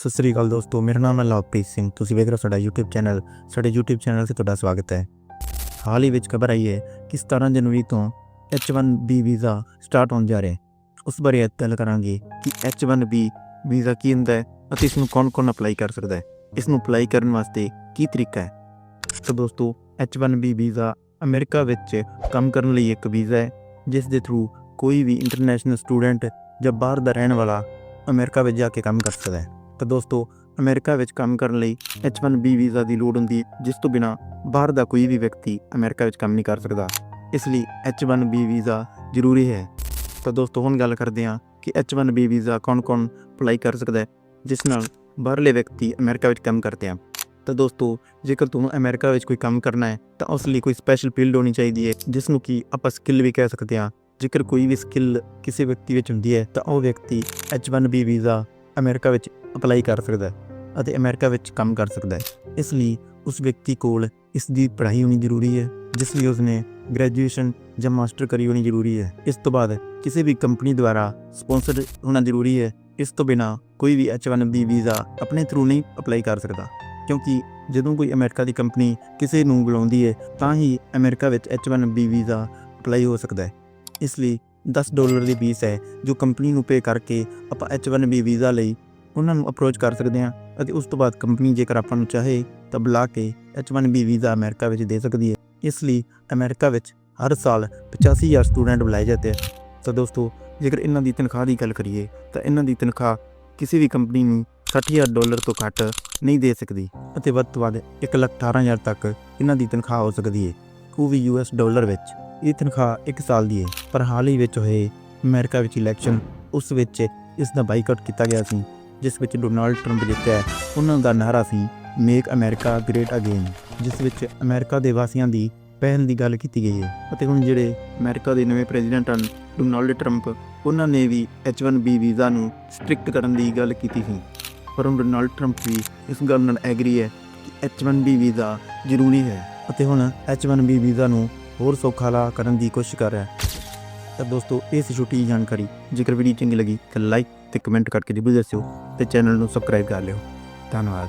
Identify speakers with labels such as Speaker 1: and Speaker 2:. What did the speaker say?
Speaker 1: ਸਤਿ ਸ੍ਰੀ ਅਕਾਲ ਦੋਸਤੋ, ਮੇਰਾ ਨਾਮ ਹੈ ਲਵਪ੍ਰੀਤ ਸਿੰਘ। ਤੁਸੀਂ ਵੇਖ ਰਹੇ ਹੋ ਸਾਡਾ YouTube ਚੈਨਲ ਸਾਡੇ YouTube ਚੈਨਲ ਤੇ ਤੁਹਾਡਾ ਸਵਾਗਤ ਹੈ। ਹਾਲ ਹੀ ਵਿੱਚ ਖਬਰ ਆਈ ਹੈ ਕਿ 17 ਜਨਵਰੀ ਤੋਂ H1B ਵੀਜ਼ਾ ਸਟਾਰਟ ਹੋਣ ਜਾ ਰਿਹਾ ਹੈ। ਉਸ ਬਾਰੇ ਗੱਲ ਕਰਾਂਗੇ ਕਿ H1B ਵੀਜ਼ਾ ਕੀ ਹੁੰਦਾ ਹੈ ਅਤੇ ਇਸ ਨੂੰ ਕੌਣ-ਕੌਣ ਅਪਲਾਈ ਕਰ ਸਕਦਾ ਹੈ। ਇਸ ਨੂੰ ਅਪਲਾਈ ਕਰਨ ਵਾਸਤੇ ਕੀ ਤਰੀਕਾ ਹੈ? ਤਾਂ ਦੋਸਤੋ H1B ਵੀਜ਼ਾ ਅਮਰੀਕਾ ਵਿੱਚ ਕੰਮ ਕਰਨ ਲਈ ਇੱਕ ਵੀਜ਼ਾ ਹੈ, ਜਿਸ ਦੇ ਥਰੂ ਕੋਈ ਵੀ ਇੰਟਰਨੈਸ਼ਨਲ ਸਟੂਡੈਂਟ ਜਾਂ ਬਾਹਰ ਦਾ ਰਹਿਣ ਵਾਲਾ ਅਮਰੀਕਾ ਵਿੱਚ ਜਾ ਕੇ ਕੰਮ ਕਰ ਸਕਦਾ ਹੈ। ਤਾਂ ਦੋਸਤੋ, ਅਮਰੀਕਾ ਵਿੱਚ ਕੰਮ ਕਰਨ ਲਈ H1B ਵੀਜ਼ਾ ਦੀ ਲੋੜ ਹੁੰਦੀ ਹੈ, ਜਿਸ ਤੋਂ ਬਿਨਾ ਬਾਹਰ ਦਾ ਕੋਈ ਵੀ ਵਿਅਕਤੀ ਅਮਰੀਕਾ ਵਿੱਚ ਕੰਮ ਨਹੀਂ ਕਰ ਸਕਦਾ। ਇਸ ਲਈ H1B ਵੀਜ਼ਾ ਜ਼ਰੂਰੀ ਹੈ। ਤਾਂ ਦੋਸਤੋ, ਹੁਣ ਗੱਲ ਕਰਦੇ ਹਾਂ ਕਿ H1B ਵੀਜ਼ਾ ਕੌਣ-ਕੌਣ ਅਪਲਾਈ ਕਰ ਸਕਦਾ ਹੈ, ਜਿਸ ਨਾਲ ਬਾਹਰਲੇ ਵਿਅਕਤੀ ਅਮਰੀਕਾ ਵਿੱਚ ਕੰਮ ਕਰਦੇ ਹਨ ਤਾਂ ਦੋਸਤੋ, ਜੇਕਰ ਤੁਹਾਨੂੰ ਅਮਰੀਕਾ ਵਿੱਚ ਕੋਈ ਕੰਮ ਕਰਨਾ ਹੈ, ਤਾਂ ਉਸ ਲਈ ਕੋਈ ਸਪੈਸ਼ਲ ਫੀਲਡ ਹੋਣੀ ਚਾਹੀਦੀ ਹੈ, ਜਿਸ ਨੂੰ ਕਿ ਆਪਾਂ ਸਕਿੱਲ ਵੀ ਕਹਿ ਸਕਦੇ ਹਾਂ। ਜੇਕਰ ਕੋਈ ਵੀ ਸਕਿੱਲ ਕਿਸੇ ਵਿਅਕਤੀ ਵਿੱਚ ਹੁੰਦੀ ਹੈ, ਤਾਂ ਉਹ ਵਿਅਕਤੀ H1B ਵੀਜ਼ਾ ਅਮਰੀਕਾ ਵਿੱਚ ਅਪਲਾਈ ਕਰ ਸਕਦਾ ਹੈ ਅਤੇ ਅਮਰੀਕਾ ਵਿੱਚ ਕੰਮ ਕਰ ਸਕਦਾ ਹੈ। ਇਸ ਲਈ ਉਸ ਵਿਅਕਤੀ ਕੋਲ ਇਸ ਦੀ ਪੜ੍ਹਾਈ ਹੋਣੀ ਜ਼ਰੂਰੀ ਹੈ, ਜਿਸ ਲਈ ਉਸਨੇ ਗ੍ਰੈਜੂਏਸ਼ਨ ਜਾਂ ਮਾਸਟਰ ਕਰੀ ਹੋਣੀ ਜ਼ਰੂਰੀ ਹੈ। ਇਸ ਤੋਂ ਬਾਅਦ ਕਿਸੇ ਵੀ ਕੰਪਨੀ ਦੁਆਰਾ ਸਪਾਂਸਰਡ ਹੋਣਾ ਜ਼ਰੂਰੀ ਹੈ। ਇਸ ਤੋਂ ਬਿਨਾ ਕੋਈ ਵੀ H1B ਵੀਜ਼ਾ ਆਪਣੇ ਥਰੂ ਨਹੀਂ ਅਪਲਾਈ ਕਰ ਸਕਦਾ, ਕਿਉਂਕਿ ਜਦੋਂ ਕੋਈ ਅਮਰੀਕਾ ਦੀ ਕੰਪਨੀ ਕਿਸੇ ਨੂੰ ਬੁਲਾਉਂਦੀ ਹੈ, ਤਾਂ ਹੀ ਅਮਰੀਕਾ ਵਿੱਚ H1B ਵੀਜ਼ਾ ਅਪਲਾਈ ਹੋ ਸਕਦਾ ਹੈ। ਇਸ ਲਈ 10 ਡਾਲਰ ਦੀ ਫੀਸ ਹੈ, ਜੋ ਕੰਪਨੀ ਨੂੰ ਪੇ ਕਰਕੇ ਆਪਾਂ H1B ਵੀਜ਼ਾ ਲਈ ਉਹਨਾਂ ਨੂੰ ਅਪਰੋਚ ਕਰ ਸਕਦੇ ਹਾਂ ਅਤੇ ਉਸ ਤੋਂ ਬਾਅਦ ਕੰਪਨੀ ਜੇਕਰ ਆਪਾਂ ਨੂੰ ਚਾਹੇ ਤਾਂ ਬੁਲਾ ਕੇ H1B ਵੀਜ਼ਾ ਅਮਰੀਕਾ ਵਿੱਚ ਦੇ ਸਕਦੀ ਹੈ। ਇਸ ਲਈ ਅਮਰੀਕਾ ਵਿੱਚ ਹਰ ਸਾਲ 85000 ਸਟੂਡੈਂਟ ਬੁਲਾਏ ਜਾਂਦੇ ਹਨ ਤਾਂ ਦੋਸਤੋ, ਜੇਕਰ ਇਹਨਾਂ ਦੀ ਤਨਖਾਹ ਦੀ ਗੱਲ ਕਰੀਏ ਤਾਂ ਇਹਨਾਂ ਦੀ ਤਨਖਾਹ ਕਿਸੇ ਵੀ ਕੰਪਨੀ ਨੂੰ 60000 ਡਾਲਰ ਤੋਂ ਘੱਟ ਨਹੀਂ ਦੇ ਸਕਦੀ ਅਤੇ ਵੱਧ ਤੋਂ ਵੱਧ 118000 ਤੱਕ ਇਹਨਾਂ ਦੀ ਤਨਖਾਹ ਹੋ ਸਕਦੀ ਹੈ। ਉਹ ਵੀ ਯੂਐਸ ਡਾਲਰ ਵਿੱਚ। ਇਹ ਤਨਖਾਹ 1 ਸਾਲ ਦੀ ਹੈ, ਪਰ ਹਾਲ ਹੀ ਵਿੱਚ ਹੋਏ ਅਮਰੀਕਾ ਵਿੱਚ ਇਲੈਕਸ਼ਨ ਉਸ ਵਿੱਚ ਇਸ ਦਾ ਬਾਈਕਾਟ ਕੀਤਾ ਗਿਆ ਸੀ। ਜਿਸ ਵਿੱਚ ਡੋਨਾਲਡ ਟਰੰਪ ਜਿੱਤਿਆ ਉਹਨਾਂ ਦਾ ਨਾਰਾ ਸੀ ਮੇਕ ਅਮਰੀਕਾ ਗ੍ਰੇਟ ਅਗੇਨ ਜਿਸ ਵਿੱਚ ਅਮਰੀਕਾ ਦੇ ਵਾਸੀਆਂ ਦੀ ਪਹਿਲ ਦੀ ਗੱਲ ਕੀਤੀ ਗਈ ਹੈ। ਅਤੇ ਹੁਣ ਜਿਹੜੇ ਅਮਰੀਕਾ ਦੇ ਨਵੇਂ ਪ੍ਰੈਜ਼ੀਡੈਂਟ ਹਨ, ਡੋਨਾਲਡ ਟਰੰਪ, ਉਹਨਾਂ ਨੇ ਵੀ H1B ਵੀਜ਼ਾ ਨੂੰ ਸਟ੍ਰਿਕਟ ਕਰਨ ਦੀ ਗੱਲ ਕੀਤੀ ਸੀ। ਪਰ ਹੁਣ ਡੋਨਾਲਡ ਟਰੰਪ ਵੀ ਇਸ ਗੱਲ ਨਾਲ ਐਗਰੀ ਹੈ ਕਿ H1B ਵੀਜ਼ਾ ਜ਼ਰੂਰੀ ਹੈ। ਅਤੇ ਹੁਣ H1B ਵੀਜ਼ਾ ਨੂੰ ਹੋਰ ਸੌਖਾਲਾ ਕਰਨ ਦੀ ਕੋਸ਼ਿਸ਼ ਕਰ ਰਿਹਾ ਹੈ। ਤਾਂ ਦੋਸਤੋ ਇਹ ਸੀ ਛੋਟੀ ਜਿਹੀ ਜਾਣਕਾਰੀ ਜੇਕਰ ਵੀਡੀਓ ਚੰਗੀ ਲੱਗੀ ਤਾਂ ਲਾਈਕ ਤੇ ਕਮੈਂਟ ਕਰਕੇ ਜ਼ਰੂਰ ਦੱਸਿਓ ਤੇ ਚੈਨਲ ਨੂੰ ਸਬਸਕ੍ਰਾਈਬ ਕਰ ਲਿਓ। ਧੰਨਵਾਦ।